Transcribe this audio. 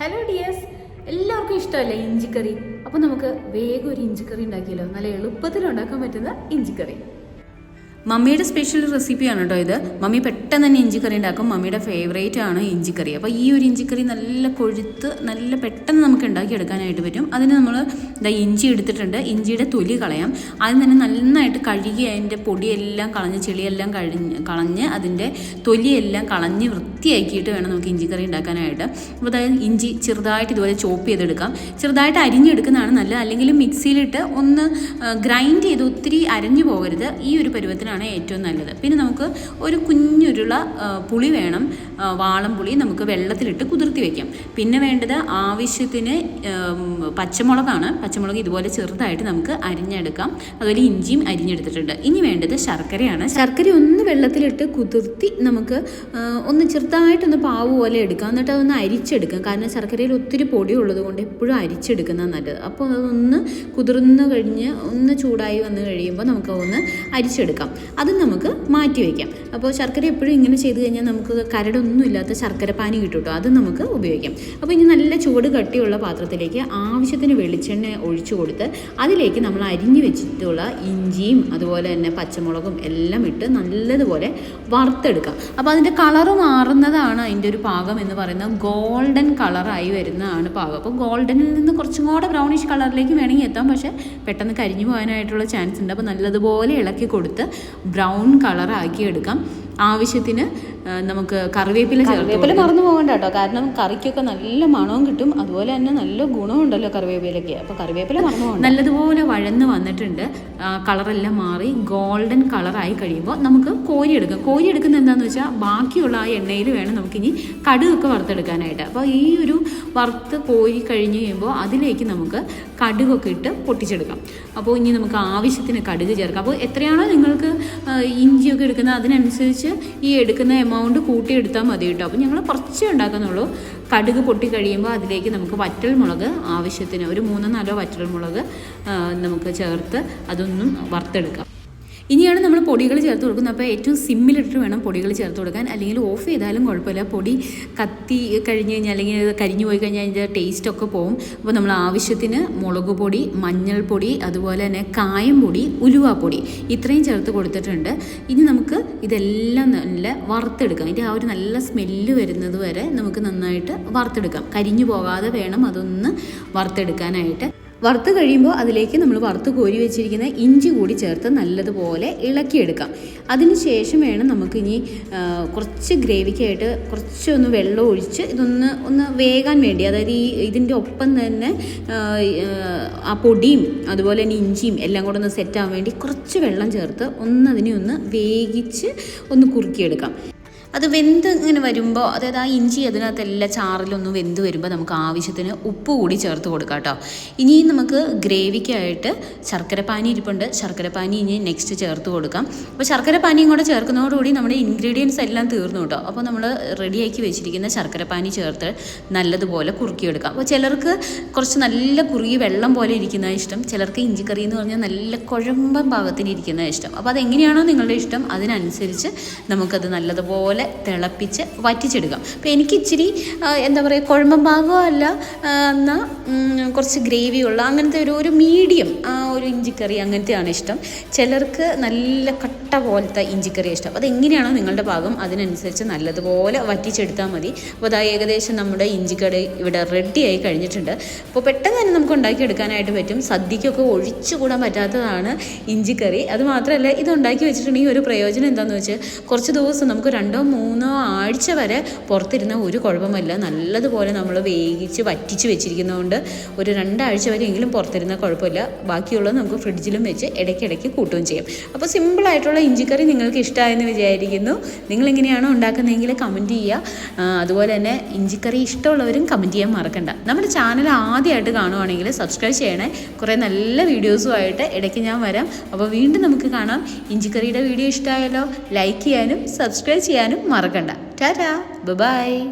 Hello dears എല്ലാവർക്കും ഇഷ്ടമല്ലേ ഇഞ്ചിക്കറി? അപ്പോൾ നമുക്ക് വേഗം ഒരു ഇഞ്ചിക്കറി ഉണ്ടാക്കിയല്ലോ. നല്ല എളുപ്പത്തിൽ ഉണ്ടാക്കാൻ പറ്റുന്ന ഇഞ്ചിക്കറി. മമ്മിയുടെ സ്പെഷ്യൽ റെസിപ്പിയാണ് കേട്ടോ ഇത്. മമ്മി പെട്ടെന്ന് തന്നെ ഇഞ്ചിക്കറി ഉണ്ടാക്കും. മമ്മിയുടെ ഫേവറേറ്റ് ആണ് ഇഞ്ചിക്കറി. അപ്പോൾ ഈ ഒരു ഇഞ്ചിക്കറി നല്ല കൊഴുത്ത് നല്ല പെട്ടെന്ന് നമുക്ക് ഉണ്ടാക്കിയെടുക്കാനായിട്ട് പറ്റും. അതിന് നമ്മൾ ഇതാ ഇഞ്ചി എടുത്തിട്ടുണ്ട്. ഇഞ്ചിയുടെ തൊലി കളയാം. ആദ്യം തന്നെ നന്നായിട്ട് കഴുകി അതിന്റെ പൊടിയെല്ലാം കളഞ്ഞ് ചെളിയെല്ലാം കഴിഞ്ഞ് കളഞ്ഞ് അതിന്റെ തൊലിയെല്ലാം കളഞ്ഞ് വൃത്തിയാക്കിയിട്ട് വേണം നമുക്ക് ഇഞ്ചിക്കറി ഉണ്ടാക്കാനായിട്ട്. അപ്പോൾ അതായത് ഇഞ്ചി ചെറുതായിട്ട് ഇതുപോലെ ചോപ്പ് ചെയ്തെടുക്കാം. ചെറുതായിട്ട് അരിഞ്ഞെടുക്കുന്നതാണ് നല്ലത്. അല്ലെങ്കിൽ മിക്സിയിലിട്ട് ഒന്ന് ഗ്രൈൻഡ് ചെയ്ത് ഒത്തിരി അരഞ്ഞു പോകരുത്. ഈ ഒരു പരുവത്തിനാണ് ഏറ്റവും നല്ലത്. പിന്നെ നമുക്ക് ഒരു കുഞ്ഞുരുള പുളി വേണം. വാളം പുളി നമുക്ക് വെള്ളത്തിലിട്ട് കുതിർത്തി വയ്ക്കാം പിന്നെ വേണ്ടത് ആവശ്യത്തിന് പച്ചമുളകാണ്. പച്ചമുളക് ഇതുപോലെ ചെറുതായിട്ട് നമുക്ക് അരിഞ്ഞെടുക്കാം. അതുപോലെ ഇഞ്ചിയും അരിഞ്ഞെടുത്തിട്ടുണ്ട്. ഇനി വേണ്ടത് ശർക്കരയാണ്. ശർക്കര ഒന്ന് വെള്ളത്തിലിട്ട് കുതിർത്തി നമുക്ക് ഒന്ന് ചെറുതായിട്ടൊന്ന് പാവ് പോലെ എടുക്കാം. എന്നിട്ട് അതൊന്ന് അരിച്ചെടുക്കാം. കാരണം ശർക്കരയിൽ ഒത്തിരി പൊടി ഉള്ളത് കൊണ്ട് എപ്പോഴും അരിച്ചെടുക്കുന്ന നല്ലത്. അപ്പോൾ അതൊന്ന് കുതിർന്നു കഴിഞ്ഞ് ഒന്ന് ചൂടായി വന്ന് കഴിയുമ്പോൾ നമുക്ക് ഒന്ന് അരിച്ചെടുക്കാം. അത് നമുക്ക് മാറ്റി വയ്ക്കാം. അപ്പോൾ ശർക്കര എപ്പോഴും ഇങ്ങനെ ചെയ്ത് കഴിഞ്ഞാൽ നമുക്ക് കരടൊന്നും ഇല്ലാത്ത ശർക്കര പാനി കിട്ടും കേട്ടോ. അത് നമുക്ക് ഉപയോഗിക്കാം. അപ്പോൾ ഇനി നല്ല ചൂട് കട്ടിയുള്ള പാത്രത്തിലേക്ക് ആവശ്യത്തിന് വെളിച്ചെണ്ണ ഒഴിച്ചു കൊടുത്ത് അതിലേക്ക് നമ്മൾ അരിഞ്ഞു വെച്ചിട്ടുള്ള ഇഞ്ചിയും അതുപോലെ തന്നെ പച്ചമുളകും എല്ലാം ഇട്ട് നല്ലതുപോലെ വറുത്തെടുക്കാം. അപ്പോൾ അതിന്റെ കളർ മാറുന്നതാണ് അതിന്റെ ഒരു പാകം എന്ന് പറയുന്നത്. ഗോൾഡൻ കളറായി വരുന്നതാണ് പാകം. അപ്പോൾ ഗോൾഡനിൽ നിന്ന് കുറച്ചും കൂടെ ബ്രൗണിഷ് കളറിലേക്ക് വേണമെങ്കിൽ എത്താം. പക്ഷേ പെട്ടെന്ന് കരിഞ്ഞു പോകാനായിട്ടുള്ള ചാൻസ് ഉണ്ട്. അപ്പോൾ നല്ലതുപോലെ ഇളക്കി കൊടുത്ത് ബ്രൗൺ കളറാക്കി എടുക്കാം. ആവശ്യത്തിന് നമുക്ക് കറിവേപ്പില കറിവേപ്പില മറന്നു പോകണ്ട കേട്ടോ. കാരണം കറിക്കൊക്കെ നല്ല മണവും കിട്ടും. അതുപോലെ തന്നെ നല്ല ഗുണവും ഉണ്ടല്ലോ കറിവേപ്പിലയ്ക്ക്. അപ്പോൾ കറിവേപ്പില മറന്നു പോകണ്ട. നല്ലതുപോലെ വഴന്ന് വന്നിട്ടുണ്ട്. കളറെല്ലാം മാറി ഗോൾഡൻ കളറായി കഴിയുമ്പോൾ നമുക്ക് കോരി എടുക്കാം. കോരി എടുക്കുന്നത് എന്താണെന്ന് വെച്ചാൽ ബാക്കിയുള്ള ആ എണ്ണയിൽ വേണം നമുക്കിനി കടുകൊക്കെ വറുത്തെടുക്കാനായിട്ട്. അപ്പോൾ ഈ ഒരു വറുത്ത് കോരി കഴിഞ്ഞ് കഴിയുമ്പോൾ അതിലേക്ക് നമുക്ക് കടുകൊക്കെ ഇട്ട് പൊട്ടിച്ചെടുക്കാം. അപ്പോൾ ഇനി നമുക്ക് ആവശ്യത്തിന് കടുക് ചേർക്കാം. അപ്പോൾ എത്രയാണോ നിങ്ങൾക്ക് ഇഞ്ചിയൊക്കെ എടുക്കുന്നത് അതിനനുസരിച്ച് ഈ എടുക്കുന്ന എമൗണ്ട് കൂട്ടിയെടുത്താൽ മതി കേട്ടോ. അപ്പോൾ ഞങ്ങൾ കുറച്ചേ ഉണ്ടാക്കുന്നുള്ളൂ. കടുക് പൊട്ടി കഴിയുമ്പോൾ അതിലേക്ക് നമുക്ക് വറ്റൽ മുളക് ആവശ്യത്തിന് ഒരു മൂന്നോ നാലോ വറ്റൽ മുളക് നമുക്ക് ചേർത്ത് അതൊന്നും വറുത്തെടുക്കാം. ഇനിയാണ് നമ്മൾ പൊടികൾ ചേർത്ത് കൊടുക്കുന്നത്. അപ്പോൾ ഏറ്റവും സിമ്മിലിട്ടിട്ട് വേണം പൊടികൾ ചേർത്ത് കൊടുക്കാൻ. അല്ലെങ്കിൽ ഓഫ് ചെയ്താലും കുഴപ്പമില്ല. പൊടി കത്തി കഴിഞ്ഞ് കഴിഞ്ഞാൽ അല്ലെങ്കിൽ കരിഞ്ഞു പോയി കഴിഞ്ഞാൽ അതിന്റെ ടേസ്റ്റൊക്കെ പോകും അപ്പോൾ നമ്മൾ ആവശ്യത്തിന് മുളക് പൊടി മഞ്ഞൾപ്പൊടി അതുപോലെ തന്നെ കായം പൊടി ഉലുവാപ്പൊടി ഇത്രയും ചേർത്ത് കൊടുത്തിട്ടുണ്ട്. ഇനി നമുക്ക് ഇതെല്ലാം നല്ല വറുത്തെടുക്കാം. അതിന്റെ ആ ഒരു നല്ല സ്മെല്ല് വരുന്നത് വരെ നമുക്ക് നന്നായിട്ട് വറുത്തെടുക്കാം. കരിഞ്ഞു പോകാതെ വേണം അതൊന്ന് വറുത്തെടുക്കാനായിട്ട്. വറുത്ത് കഴിയുമ്പോൾ അതിലേക്ക് നമ്മൾ വറുത്ത് കോരി വെച്ചിരിക്കുന്ന ഇഞ്ചി കൂടി ചേർത്ത് നല്ലതുപോലെ ഇളക്കിയെടുക്കാം. അതിന് ശേഷം വേണം നമുക്കിനി കുറച്ച് ഗ്രേവിക്കായിട്ട് കുറച്ചൊന്ന് വെള്ളം ഒഴിച്ച് ഇതൊന്ന് ഒന്ന് വേകാൻ വേണ്ടി അതായത് ഈ ഇതിന്റെ ഒപ്പം തന്നെ ആ, പൊടിയും അതുപോലെ തന്നെ ഇഞ്ചിയും എല്ലാം കൂടെ ഒന്ന് സെറ്റാകാൻ വേണ്ടി കുറച്ച് വെള്ളം ചേർത്ത് ഒന്ന് അതിനെ ഒന്ന് വേവിച്ച് ഒന്ന് കുറുക്കിയെടുക്കാം. അത് വെന്ത് ഇങ്ങനെ വരുമ്പോൾ അതായത് ആ ഇഞ്ചി അതിനകത്തെല്ലാം ചാറിലൊന്നും വെന്ത് വരുമ്പോൾ നമുക്ക് ആവശ്യത്തിന് ഉപ്പ് കൂടി ചേർത്ത് കൊടുക്കാം കേട്ടോ. ഇനിയും നമുക്ക് ഗ്രേവിക്കായിട്ട് ശർക്കര പാനി ഇരിപ്പുണ്ട്. ശർക്കര പാനി ഇനി നെക്സ്റ്റ് ചേർത്ത് കൊടുക്കാം. അപ്പോൾ ശർക്കര പാനിയും കൂടെ ചേർക്കുന്നതോടുകൂടി നമ്മുടെ ഇൻഗ്രീഡിയൻസ് എല്ലാം തീർന്നു കേട്ടോ. അപ്പോൾ നമ്മൾ റെഡിയാക്കി വെച്ചിരിക്കുന്ന ശർക്കര പാനി ചേർത്ത് നല്ലതുപോലെ കുറുക്കിയെടുക്കാം. അപ്പോൾ ചിലർക്ക് കുറച്ച് നല്ല കുറുകി വെള്ളം പോലെ ഇരിക്കുന്ന ഇഷ്ടം. ചിലർക്ക് ഇഞ്ചിക്കറി എന്ന് പറഞ്ഞാൽ നല്ല കുഴമ്പം ഭാഗത്തിന് ഇരിക്കുന്ന ഇഷ്ടം. അപ്പോൾ അതെങ്ങനെയാണോ നിങ്ങളുടെ ഇഷ്ടം അതിനനുസരിച്ച് നമുക്കത് നല്ലതുപോലെ തിളപ്പിച്ച് വറ്റിച്ചെടുക്കുക അപ്പോൾ എനിക്ക് ഇച്ചിരി എന്താ പറയുക കുഴമ്പം ഭാഗവും അല്ല എന്നാൽ കുറച്ച് ഗ്രേവിയുള്ള അങ്ങനത്തെ ഒരു ഒരു മീഡിയം ആ ഒരു ഇഞ്ചിക്കറി അങ്ങനത്തെയാണ് ഇഷ്ടം. ചിലർക്ക് നല്ല കട്ട പോലത്തെ ഇഞ്ചിക്കറി ഇഷ്ടം. അപ്പോൾ അതെങ്ങനെയാണോ നിങ്ങളുടെ ഭാഗം അതിനനുസരിച്ച് നല്ലതുപോലെ വറ്റിച്ചെടുത്താൽ മതി. അപ്പോൾ അതാ ഏകദേശം നമ്മുടെ ഇഞ്ചിക്കറി ഇവിടെ റെഡിയായി കഴിഞ്ഞിട്ടുണ്ട്. അപ്പോൾ പെട്ടെന്ന് തന്നെ നമുക്ക് ഉണ്ടാക്കിയെടുക്കാനായിട്ട് പറ്റും. സദ്യക്കൊക്കെ ഒഴിച്ചുകൂടാൻ പറ്റാത്തതാണ് ഇഞ്ചിക്കറി. അത് മാത്രമല്ല ഇത് ഉണ്ടാക്കി വെച്ചിട്ടുണ്ടെങ്കിൽ ഒരു പ്രയോജനം എന്താണെന്ന് വെച്ചാൽ കുറച്ച് ദിവസം നമുക്ക് രണ്ടോ മൂന്നോ ആഴ്ച വരെ പുറത്തിരുന്ന ഒരു കുഴപ്പമില്ല. നല്ലതുപോലെ നമ്മൾ വേവിച്ച് വറ്റിച്ച് വെച്ചിരിക്കുന്നതുകൊണ്ട് ഒരു രണ്ടാഴ്ച വരെ എങ്കിലും പുറത്തിരുന്ന കുഴപ്പമില്ല. ബാക്കിയുള്ളത് നമുക്ക് ഫ്രിഡ്ജിലും വെച്ച് ഇടയ്ക്കിടയ്ക്ക് കൂട്ടുകയും ചെയ്യാം. അപ്പോൾ സിമ്പിളായിട്ടുള്ള ഇഞ്ചിക്കറി നിങ്ങൾക്ക് ഇഷ്ടമായെന്ന് വിചാരിക്കുന്നു. നിങ്ങൾ എങ്ങനെയാണോ ഉണ്ടാക്കുന്നതെങ്കിൽ കമന്റ് ചെയ്യുക. അതുപോലെ തന്നെ ഇഞ്ചിക്കറി ഇഷ്ടമുള്ളവരും കമന്റ് ചെയ്യാൻ മറക്കണ്ട. നമ്മുടെ ചാനൽ ആദ്യമായിട്ട് കാണുവാണെങ്കിൽ സബ്സ്ക്രൈബ് ചെയ്യണേ. കുറേ നല്ല വീഡിയോസുമായിട്ട് ഇടയ്ക്ക് ഞാൻ വരാം. അപ്പോൾ വീണ്ടും നമുക്ക് കാണാം. ഇഞ്ചിക്കറിയുടെ വീഡിയോ ഇഷ്ടമായല്ലോ? ലൈക്ക് ചെയ്യാനും സബ്സ്ക്രൈബ് ചെയ്യാനും മറക്കണ്ട. ടാറ്റാ. ബൈ